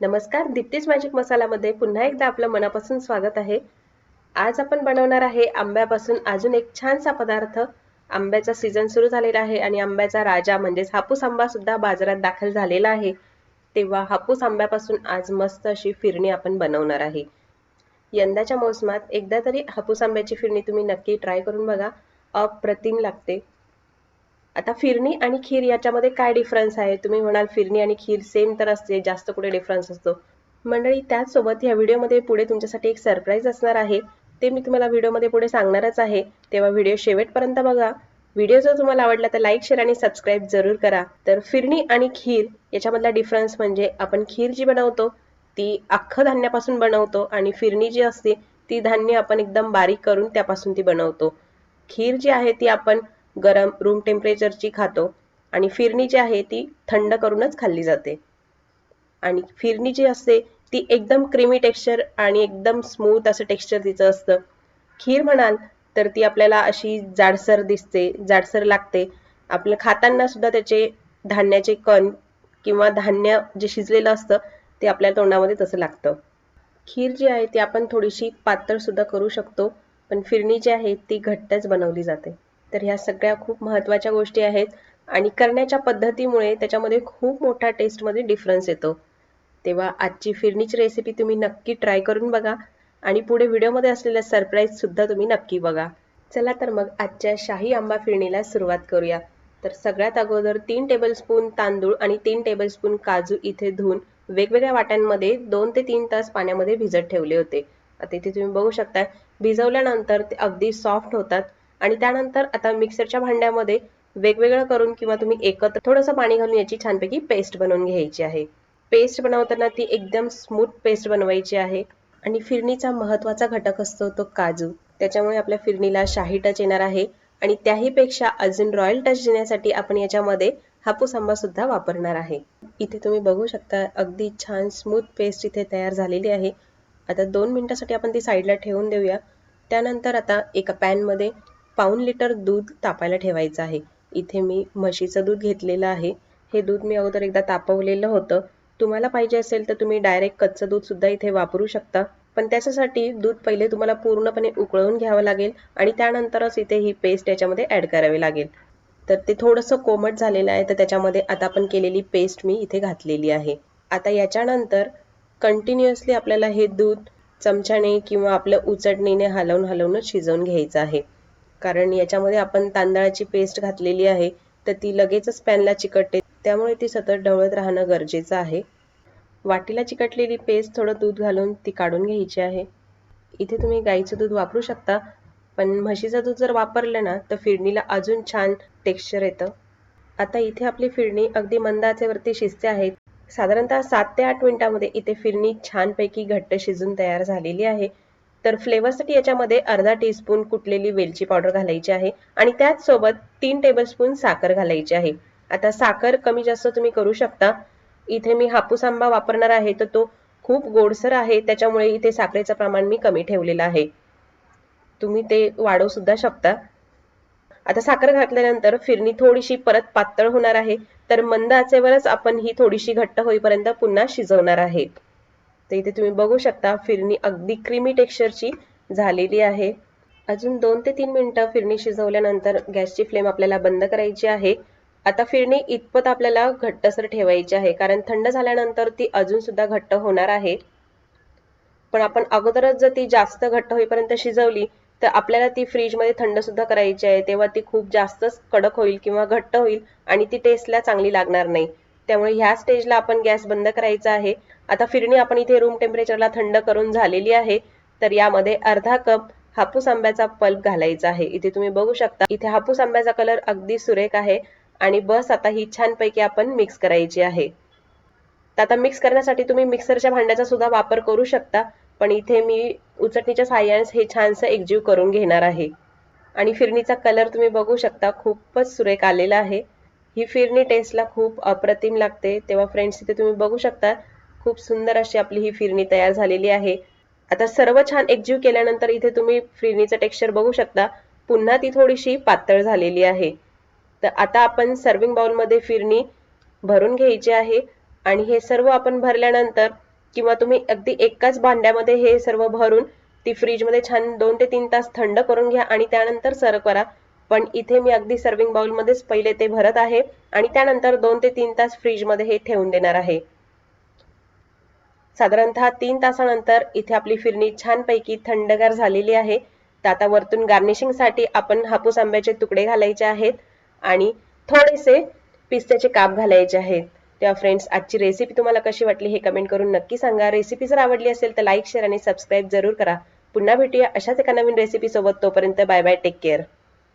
नमस्कार दीप्तीज मॅजिक मसालामध्ये पुन्हा एकदा आपलं मनापासून स्वागत आहे. आज आपण बनवणार आहे आंब्यापासून अजून एक छानसा पदार्थ. आंब्याचा सीझन सुरू झालेला आहे आणि आंब्याचा राजा म्हणजेच हापूस आंबा सुद्धा बाजारात दाखल झालेला आहे. तेव्हा हापूस आंब्यापासून आज मस्त अशी फिरणी आपण बनवणार आहे. यंदाच्या मोसमात एकदा तरी हापूस आंब्याची फिरणी तुम्ही नक्की ट्राय करून बघा. अप्रतिम लागते. आता फिरणी आणि खीर याच्यामध्ये काय डिफरन्स आहे? तुम्ही म्हणाल फिरणी आणि खीर सेम तर असते जास्त कुठे डिफरन्स असतो. मंडळी त्याचसोबत या व्हिडिओमध्ये पुढे तुमच्यासाठी एक सरप्राईज असणार आहे. ते मी तुम्हाला व्हिडिओमध्ये पुढे सांगणारच आहे. तेव्हा व्हिडिओ शेवटपर्यंत बघा. व्हिडिओ जर तुम्हाला आवडला तर लाईक शेअर आणि सबस्क्राईब जरूर करा. तर फिरणी आणि खीर याच्यामधला डिफरन्स म्हणजे आपण खीर जी बनवतो ती अख्खं धान्यापासून बनवतो आणि फिरणी जी असते ती धान्य आपण एकदम बारीक करून त्यापासून ती बनवतो. खीर जी आहे ती आपण गरम रूम टेम्परेचरची खातो आणि फिरणी जी आहे ती थंड करूनच खाल्ली जाते. आणि फिरणी जी असते ती एकदम क्रीमी टेक्स्चर आणि एकदम स्मूथ असं टेक्स्चर तिचं असतं. खीर म्हणाल तर ती आपल्याला अशी जाडसर दिसते जाडसर लागते. आपलं खाताना सुद्धा त्याचे धान्याचे कण किंवा धान्य जे शिजलेलं असतं ते आपल्या तोंडामध्ये तसं लागतं. खीर जी आहे ती आपण थोडीशी पातळ सुद्धा करू शकतो पण फिरणी जी आहे ती घट्टच बनवली जाते. तर ह्या सगळ्या खूप महत्त्वाच्या गोष्टी आहेत. आणि करण्याच्या पद्धतीमुळे त्याच्यामध्ये खूप मोठा टेस्टमध्ये डिफरन्स येतो. तेव्हा आजची फिरणीची रेसिपी तुम्ही नक्की ट्राय करून बघा. आणि पुढे व्हिडिओमध्ये असलेल्या सरप्राईजसुद्धा तुम्ही नक्की बघा. चला तर मग आजच्या शाही आंबा फिरणीला सुरुवात करूया. तर सगळ्यात अगोदर तीन टेबलस्पून तांदूळ आणि तीन टेबलस्पून काजू इथे धुवून वेगवेगळ्या वाट्यांमध्ये दोन ते तीन तास पाण्यामध्ये भिजत ठेवले होते. आता इथे तुम्ही बघू शकता भिजवल्यानंतर ते अगदी सॉफ्ट होतात. आणि त्यानंतर आता मिक्सरच्या भांड्यामध्ये वेगवेगळं करून किंवा तुम्ही एकत्र थोडंसं पाणी घालून याची छानपैकी पेस्ट बनवून घ्यायची आहे. पेस्ट बनवताना ती एकदम स्मूथ पेस्ट बनवायची आहे. आणि फिरणीचा महत्त्वाचा घटक असतो तो काजू. त्याच्यामुळे आपल्या फिरणीला शाही टच येणार आहे. आणि त्याहीपेक्षा अजून रॉयल टच देण्यासाठी आपण याच्यामध्ये हापूस आंबा सुद्धा वापरणार आहे. इथे तुम्ही बघू शकता अगदी छान स्मूथ पेस्ट इथे तयार झालेली आहे. आता दोन मिनिटासाठी आपण ती साईडला ठेवून देऊया. त्यानंतर आता एका पॅनमध्ये पाऊन लिटर दूध तापायला ठेवायचं आहे. इथे मी म्हशीचं दूध घेतलेलं आहे. हे दूध मी अगोदर एकदा तापवलेलं होतं. तुम्हाला पाहिजे असेल तर तुम्ही डायरेक्ट कच्चं दूधसुद्धा इथे वापरू शकता. पण त्याच्यासाठी दूध पहिले तुम्हाला पूर्णपणे उकळवून घ्यावं लागेल आणि त्यानंतरच इथे ही पेस्ट याच्यामध्ये ॲड करावी लागेल. तर ते थोडंसं कोमट झालेलं आहे तर त्याच्यामध्ये आता आपण केलेली पेस्ट मी इथे घातलेली आहे. आता याच्यानंतर कंटिन्युअसली आपल्याला हे दूध चमच्याने किंवा आपलं उचटणीने हलवून हलवूनच शिजवून घ्यायचं आहे. कारण याच्यामध्ये आपण तांदळाची पेस्ट घातलेली आहे तर ती लगेचच पॅनला चिकटते. त्यामुळे ती सतत ढवळत राहणं गरजेचं आहे. वाटीला चिकटलेली पेस्ट थोडं दूध घालून ती काढून घ्यायची आहे. इथे तुम्ही गाईचं दूध वापरू शकता पण म्हशीचं दूध जर वापरलं ना तर फिरणीला अजून छान टेक्स्चर येतं. आता इथे आपली फिरणी अगदी मंद आचेवरती शिजते आहे. साधारणतः सात ते आठ मिनिटामध्ये इथे फिरणी छानपैकी घट्ट शिजून तयार झालेली आहे. तर फ्लेवरसाठी याच्यामध्ये अर्धा टीस्पून कुटलेली वेलची पावडर घालायची आहे आणि त्याचसोबत तीन टेबलस्पून साखर घालायची आहे. आता साखर कमी जास्त तुम्ही करू शकता. इथे मी हापूस आंबा वापरणार आहे तर तो खूप गोडसर आहे त्याच्यामुळे इथे साखरेचं प्रमाण मी कमी ठेवलेलं आहे. तुम्ही ते वाढवू सुद्धा शकता. आता साखर घातल्यानंतर फिरणी थोडीशी परत पातळ होणार आहे तर मंद आचेवरच आपण ही थोडीशी घट्ट होईपर्यंत पुन्हा शिजवणार आहे. तर इथे तुम्ही बघू शकता फिरणी अगदी क्रीमी टेक्स्चरची झालेली आहे. अजून दोन ते तीन मिनटं फिरणी शिजवल्यानंतर गॅसची फ्लेम आपल्याला बंद करायची आहे. आता फिरणी इतपत आपल्याला घट्टसर ठेवायची आहे कारण थंड झाल्यानंतर ती अजून सुद्धा घट्ट होणार आहे. पण आपण अगोदरच जर ती जास्त घट्ट होईपर्यंत शिजवली तर आपल्याला ती फ्रीजमध्ये थंड सुद्धा करायची आहे. तेव्हा ती खूप जास्तच कडक होईल किंवा घट्ट होईल आणि ती टेस्टला चांगली लागणार नाही. त्यामुळे ह्या स्टेजला आपण गॅस बंद करायचा आहे. आता फिरणी आपण इथे रूम टेम्परेचरला थंड करून झालेली आहे. तर यामध्ये अर्धा कप हापूस आंब्याचा पल्प घालायचा आहे. इथे तुम्ही बघू शकता इथे हापूस आंब्याचा कलर अगदी सुरेख आहे आणि बस आता ही छानपैकी आपण मिक्स करायची आहे. तर आता मिक्स करण्यासाठी तुम्ही मिक्सरच्या भांड्याचा सुद्धा वापर करू शकता पण इथे मी उचटणीच्या साह्याने हे छानसं एकजीव करून घेणार आहे. आणि फिरणीचा कलर तुम्ही बघू शकता खूपच सुरेख आलेला आहे. ही फिरणी टेस्टला खूप अप्रतिम लागते. तेव्हा फ्रेंड्स इथे तुम्ही बघू शकता. खूप सुंदर अशी आपली ही फिरणी तयार झालेली आहे. आता सर्व छान एकजीव केल्यानंतर इथे तुम्ही फिरणीचं टेक्स्चर बघू शकता. पुन्हा ती थोडीशी पातळ झालेली आहे. तर आता आपण सर्विंग बाउलमध्ये फिरणी भरून घ्यायची आहे. आणि हे सर्व आपण भरल्यानंतर किंवा तुम्ही अगदी एकाच भांड्यामध्ये हे सर्व भरून ती फ्रीजमध्ये छान दोन ते तीन तास थंड करून घ्या आणि त्यानंतर सर्व करा. पण इथे मी अगदी सर्विंग बाउलमध्येच पहिले ते भरत आहे आणि त्यानंतर दोन ते तीन तास फ्रीजमध्ये हे ठेवून देणार आहे. साधारणतः तीन तासानंतर इथे आपली फिरणी छानपैकी थंडगार झालेली आहे. तर आता वरतून गार्निशिंगसाठी आपण हापूस आंब्याचे तुकडे घालायचे आहेत आणि थोडेसे पिस्त्याचे काप घालायचे आहेत. तेव्हा फ्रेंड्स आजची रेसिपी तुम्हाला कशी वाटली हे कमेंट करून नक्की सांगा. रेसिपी जर आवडली असेल तर लाईक शेअर आणि सबस्क्राईब जरूर करा. पुन्हा भेटूया अशाच एका नवीन रेसिपी सोबत. तोपर्यंत बाय बाय टेक केअर